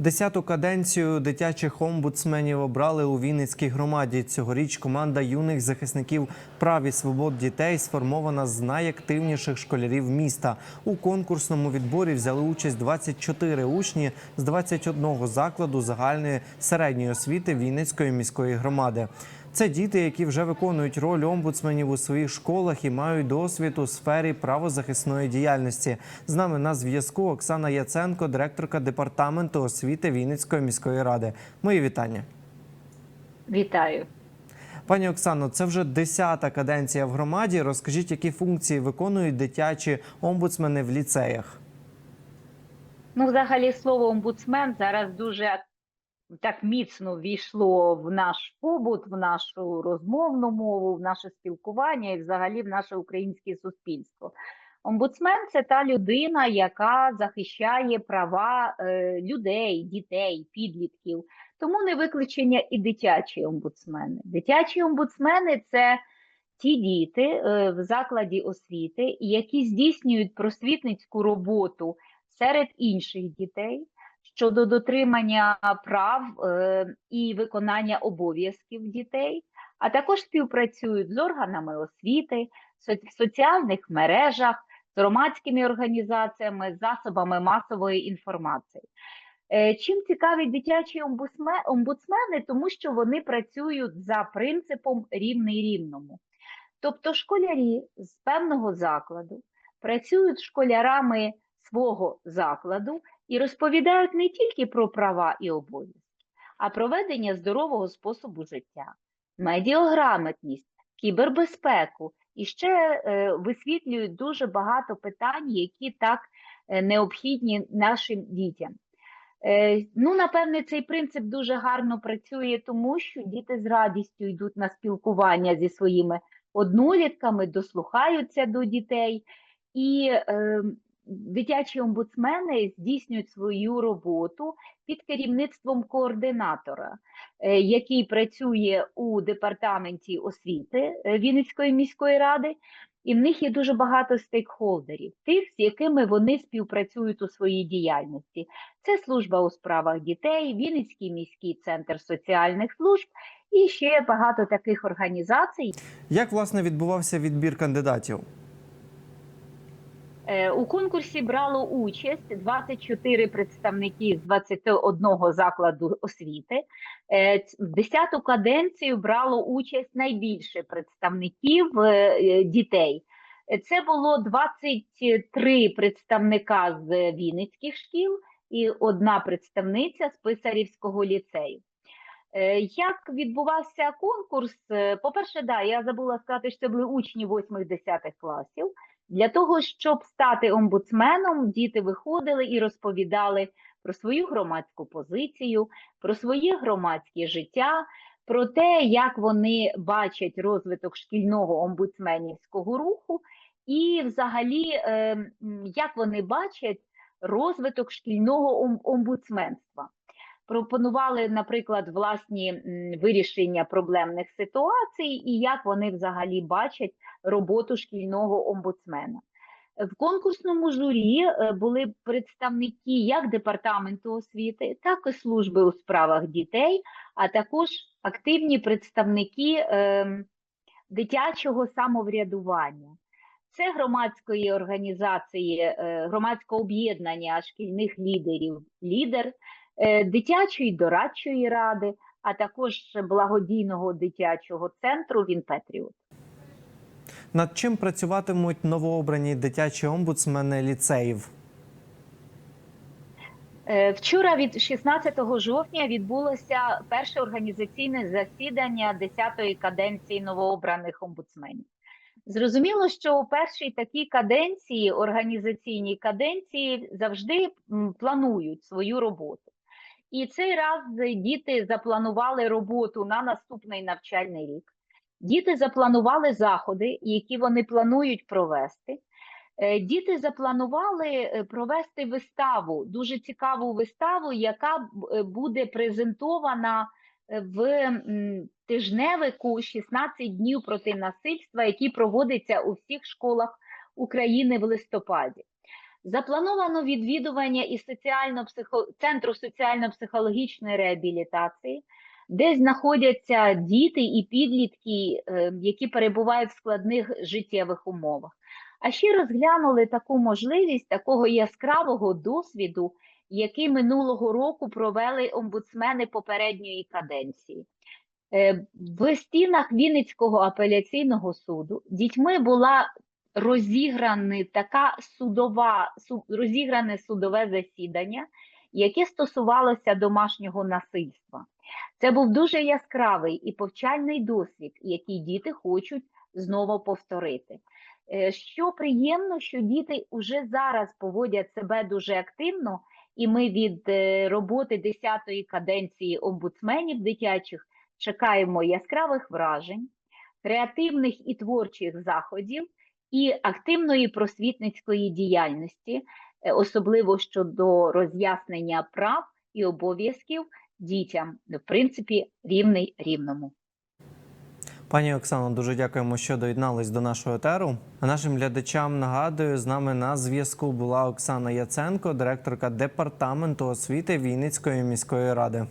Десяту каденцію дитячих омбудсменів обрали у Вінницькій громаді. Цьогоріч команда юних захисників прав і свобод дітей сформована з найактивніших школярів міста. У конкурсному відборі взяли участь 24 учні з 21 закладу загальної середньої освіти Вінницької міської громади. Це діти, які вже виконують роль омбудсменів у своїх школах і мають досвід у сфері правозахисної діяльності. З нами на зв'язку Оксана Яценко, директорка департаменту освіти Вінницької міської ради. Мої вітання. Вітаю. Пані Оксано, це вже десята каденція в громаді. Розкажіть, які функції виконують дитячі омбудсмени в ліцеях? Ну, взагалі, слово омбудсмен зараз дуже так міцно ввійшло в наш побут, в нашу розмовну мову, в наше спілкування і взагалі в наше українське суспільство. Омбудсмен це та людина, яка захищає права е, людей, дітей, підлітків. Тому не виключення і дитячі омбудсмени. Дитячі омбудсмени це ті діти е, в закладі освіти, які здійснюють просвітницьку роботу серед інших дітей щодо дотримання прав е, і виконання обов'язків дітей, а також співпрацюють з органами освіти, в соціальних мережах, з громадськими організаціями, засобами масової інформації. Е, Чим цікаві дитячі омбудсмени, тому що вони працюють за принципом рівний рівному. Тобто школярі з певного закладу працюють з школярами свого закладу і розповідають не тільки про права і обов'язки, а про ведення здорового способу життя, медіаграмотність, кібербезпеку і ще е, висвітлюють дуже багато питань, які так е, необхідні нашим дітям. Е, ну, напевне, цей принцип дуже гарно працює, тому що діти з радістю йдуть на спілкування зі своїми однолітками, дослухаються до дітей, і е, дитячі омбудсмени здійснюють свою роботу під керівництвом координатора, е, який працює у департаменті освіти е, Вінницької міської ради. І в них є дуже багато стейкхолдерів, тих, з якими вони співпрацюють у своїй діяльності. Це служба у справах дітей, Вінницький міський центр соціальних служб і ще багато таких організацій. Як власне відбувався відбір кандидатів? Е, У конкурсі брало участь 24 представники з 21 закладу освіти. Е, В 10-ту каденцію брало участь найбільше представників е, дітей. Це було 23 представника з Вінницьких шкіл і одна представниця з Писарівського ліцею. Як відбувався конкурс? Е, По-перше, да, я забула сказати, що це були учні 8-10 класів. Для того, щоб стати омбудсменом, діти виходили і розповідали про свою громадську позицію, про своє громадське життя, про те, як вони бачать розвиток шкільного омбудсменівського руху, і взагалі, е, як вони бачать розвиток шкільного ом- омбудсменства. Пропонували, наприклад, власні вирішення проблемних ситуацій і як вони взагалі бачать роботу шкільного омбудсмена. В конкурсному журі е, були представники як департаменту освіти, так і служби у справах дітей, а також активні представники ем, дитячого самоврядування. Це громадської організації, е, громадського об'єднання шкільних лідерів, лідер, дитячої дорадчої ради, а також благодійного дитячого центру Вінпетріот. Над чим працюватимуть новообрані дитячі омбудсмени ліцеїв? Е, Вчора від 16 жовтня відбулося перше організаційне засідання 10-ї каденції новообраних омбудсменів. Зрозуміло, що у першій такій каденції, організаційній каденції, завжди планують свою роботу. І цей раз діти запланували роботу на наступний навчальний рік. Діти запланували заходи, які вони планують провести. Е, Діти запланували е, провести виставу, дуже цікаву виставу, яка е, буде презентована в тижневику 16 днів проти насильства, який проводиться у всіх школах України в листопаді. Заплановано відвідування і соціально центру соціально-психологічної реабілітації, де знаходяться діти і підлітки, е, які перебувають в складних життєвих умовах. А ще розглянули таку можливість такого яскравого досвіду, який минулого року провели омбудсмени попередньої каденції. Е, В стінах Вінницького апеляційного суду дітьми була розіграна така судова, су- розігране судове засідання, яке стосувалося домашнього насильства. Це був дуже яскравий і повчальний досвід, який діти хочуть знову повторити. Е, Що приємно, що діти вже зараз поводять себе дуже активно, і ми від е, роботи 10-ї каденції омбудсменів дитячих чекаємо яскравих вражень, креативних і творчих заходів і активної просвітницької діяльності, е, особливо щодо роз'яснення прав і обов'язків дітям, в принципі, рівний рівному. Пані Оксано, дуже дякуємо, що доєднались до нашого етеру. А нашим глядачам нагадую, з нами на зв'язку була Оксана Яценко, директорка департаменту освіти Вінницької міської ради.